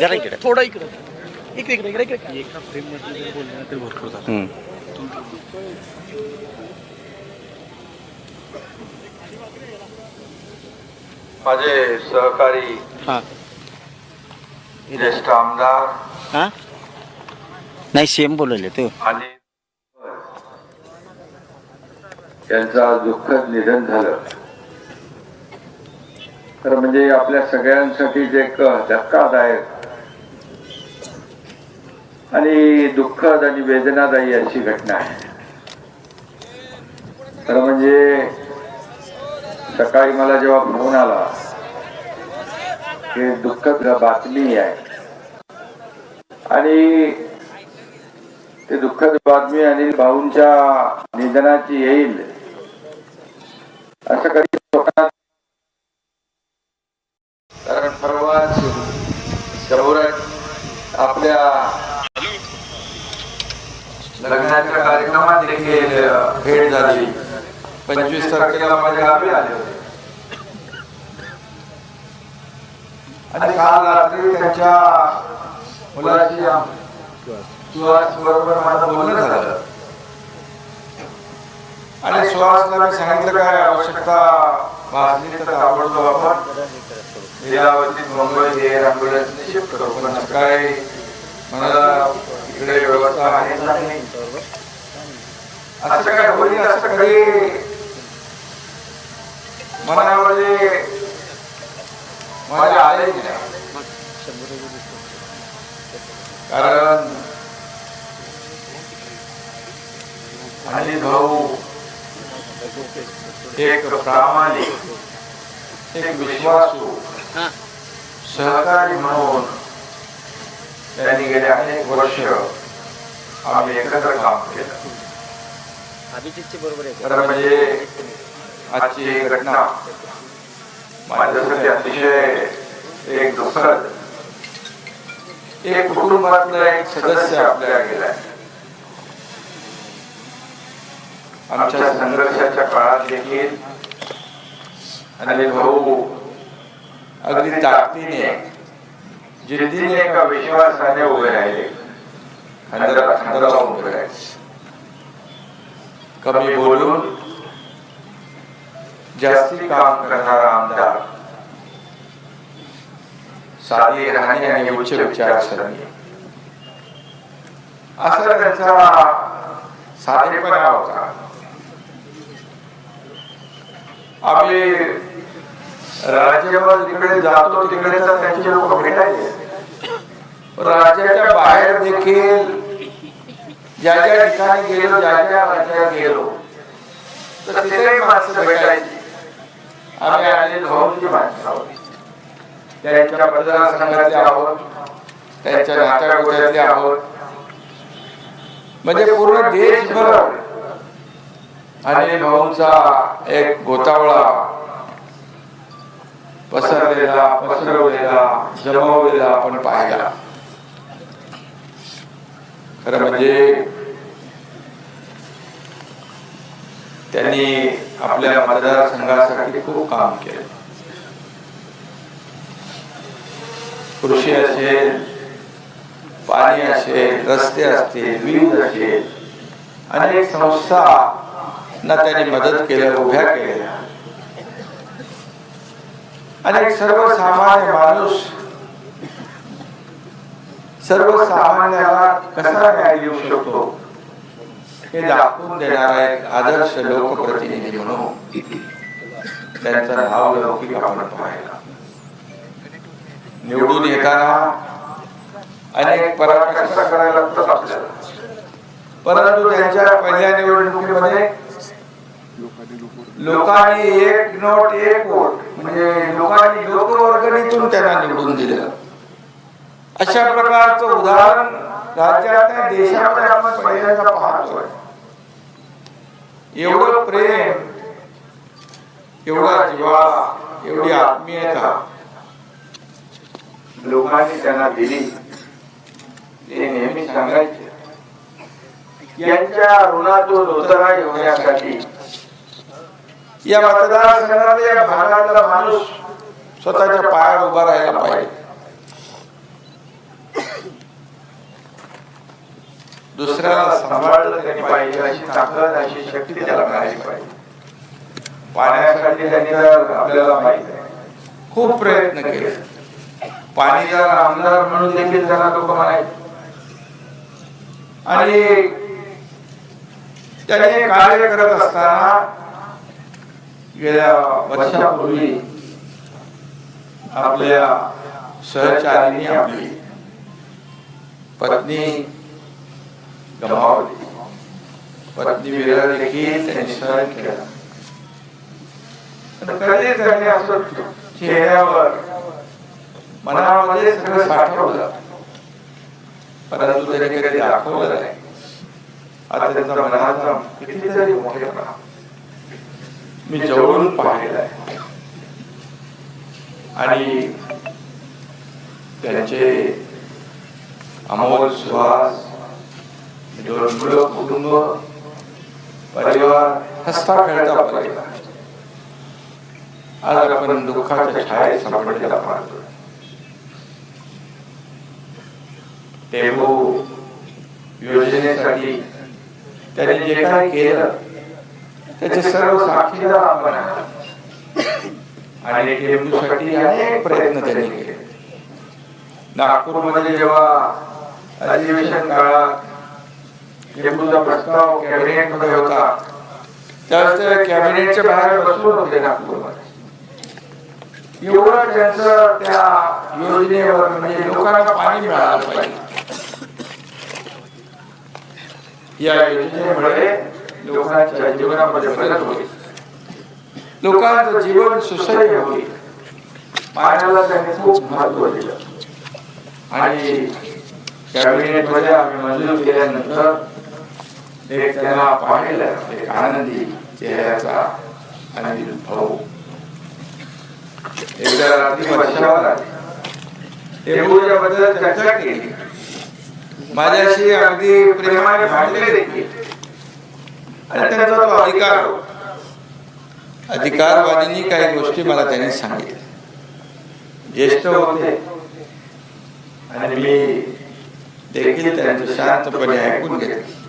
जरा इकडे. थोडा इकडे. इकडे इकडे इकडे इकडे. एका फ्रेममध्ये जर बोललं ना तरी भरपूर झालं. हम्म. माझे सहकारी हा. ज्येष्ठ आमदार हा? नाही सेम बोलवले तू. आणि यांचं आज दुःखद निधन झालं. तर म्हणजे आपल्या सगळ्यांसाठीच एक धक्कादायक आणि दुःखद आणि वेदनादायी अशी घटना आहे. तर म्हणजे सकाळी मला जेव्हा फोन आला की दुःखद बातमी आहे. आणि ते दुःखद बातमी अनिल भाऊंच्या निधनाची येईल असं कधी कारण परवाच शहरात आपल्या भेट झाली. पंचवीस तारखेला माझ्या गावी आले होते. आणि काल रात्री त्यांच्या मुलाची सुहास बरोबर माझं बोलणं झालं. आणि सुहासला मी सांगितलं काय आवश्यकता भासली तर ताबडतोब आपण लीलावती मुंबई एअर ॲम्ब्युलन्सने शिफ्ट करू. पण सकाळी मला इकडे व्यवस्था आहे का नाही असं काय होईल असं कधी मनामध्ये माझ्या आलेच नाही. कारण अनिल भाऊ एक प्रामाणिक एक विश्वासू सहकारी म्हणून त्यांनी गेले अनेक वर्ष आम्ही एकत्र काम केलं. अभिजितची बरोबर आहे. तर म्हणजे आजची ही घटना. माझ्यासाठी अतिशय एक दुःखद एक कुटुंबातला एक सदस्य आपल्या गेलाय. आमच्या संघर्षाच्या काळात देखील आणि भाऊ अगदी ताकदीने जिद्दीने एका विश्वासाने उभे राहिले. खंदरा खांदा उभे राहिले. कमी बोलून जास्ती काम करणारा आमदार. साधी राहणी आणि उच्च विचारसरणी असा त्यांचा साधेपणा होता. आम्ही राज्यभर तिकडे जातो तिकडे तर त्यांचे लोक भेटायचे. राज्याच्या बाहेर देखील ज्या ज्या ठिकाणी गेलो ज्या ज्या राज्यात गेलो तर तिथेही माणसं भेटायची. आम्ही अनिल भाऊंची माणसं आहोत. त्यांच्या मतदारसंघातले आहोत त्यांच्या नात्यागोत्यातले आहोत. म्हणजे पूर्ण देशभर अनिल भाऊंचा एक गोतावळा पसरलेला पसरवलेला जमवलेला आपण पाहिला. खरं म्हणजे त्यांनी आपल्या मतदारसंघासाठी खूप काम केलं. कृषी असेल पाणी असेल रस्ते असतील वीज असेल अनेक संस्थांना त्यांनी मदत केल्या उभ्या केल्या. आणि सर्वसामान्य माणूस सर्वसामान्याला कसा न्याय देऊ शकतो? हे दाखवून देणारा एक आदर्श लोकप्रतिनिधी म्हणून त्यांचा भाव लौकिक आपण पाहायला. निवडून येताना अनेक पराकाष्ठा करायला लागतात आपल्याला. परंतु त्यांच्या पहिल्या निवडणुकीमध्ये लोकांनी एक नोट एक वोट म्हणजे लोकांनी लोकवर्गणीतून त्यांना निवडून दिलं. अशा प्रकारचं उदाहरण राज्यात देशामध्ये आपण पहिल्यांदा पाहतोय. एवढं प्रेम एवढा जीवा एवढी आत्मीयता लोकांनी त्यांना दिली. ते नेहमी सांगायचे यांच्या ऋणातून उतराई होण्यासाठी या मतदारसंघातल्या या भागातला माणूस स्वतःच्या पायावर उभा राहायला पाहिजे. दुसऱ्याला सांभाळलं त्यांनी पाहिजे अशी ताकद अशी शक्ती त्याला मिळाली पाहिजे. पाण्यासाठी त्यांनी आपल्याला माहीत आहे. खूप प्रयत्न केले. पाणीदार आमदार म्हणून देखील त्यांना लोक म्हणायचे. आणि त्याने कार्य करत असताना गेल्या वर्षापूर्वी आपल्या सहचारीने आपली पत्नी गमावली. पत्नी देखील त्यांनी केला. कधीच त्याने असं चेहऱ्यावर मनामध्ये सगळं साठवलं. परंतु त्याने कधी दाखवलं नाही. आता त्यांचा मनाचा कितीतरी मोठेपणा मी जवळून पाहिलेला आहे. आणि त्यांचे अमोल सुहास कुटुंब परिवार हसता खेळता परिवार. आज आपण दुःखाच्या छायेत सापडलेला पाहतो टेंबू योजनेसाठी त्याने जे काही केलं त्याचे सर्व साक्षीदार आपण आणि टेंबूसाठी अनेक प्रयत्न त्यांनी केले. नागपूरमध्ये जेव्हा अधिवेशन काळात प्रस्ताव कॅबिनेटमध्ये होता त्यावेळेस ते कॅबिनेटच्या बाहेर बसून होते नागपूरमध्ये एवढं त्यांचं त्या योजनेवर म्हणजे लोकांना पाणी मिळालं पाहिजे या योजनेमुळे लोकांच्या जीवनामध्ये बदल होईल लोकांचं जीवन सुसह्य होईल पाण्याला त्यांनी खूप महत्त्व दिलं आणि कॅबिनेटमध्ये आम्ही मंजूर केल्यानंतर एक त्यांना पाहिलं एक आनंदी चेहऱ्याचा अनिल भाऊ एकदा रात्री वर्षावर आली बद्दल चर्चा केली माझ्याशी अगदी प्रेमाने भांडले देखील आणि त्यांचा तो अधिकार. अधिकारवादींनी काही गोष्टी मला त्यांनी सांगितल्या ज्येष्ठ होते आणि मी देखील त्यांचं शांतपणे ऐकून घेतलं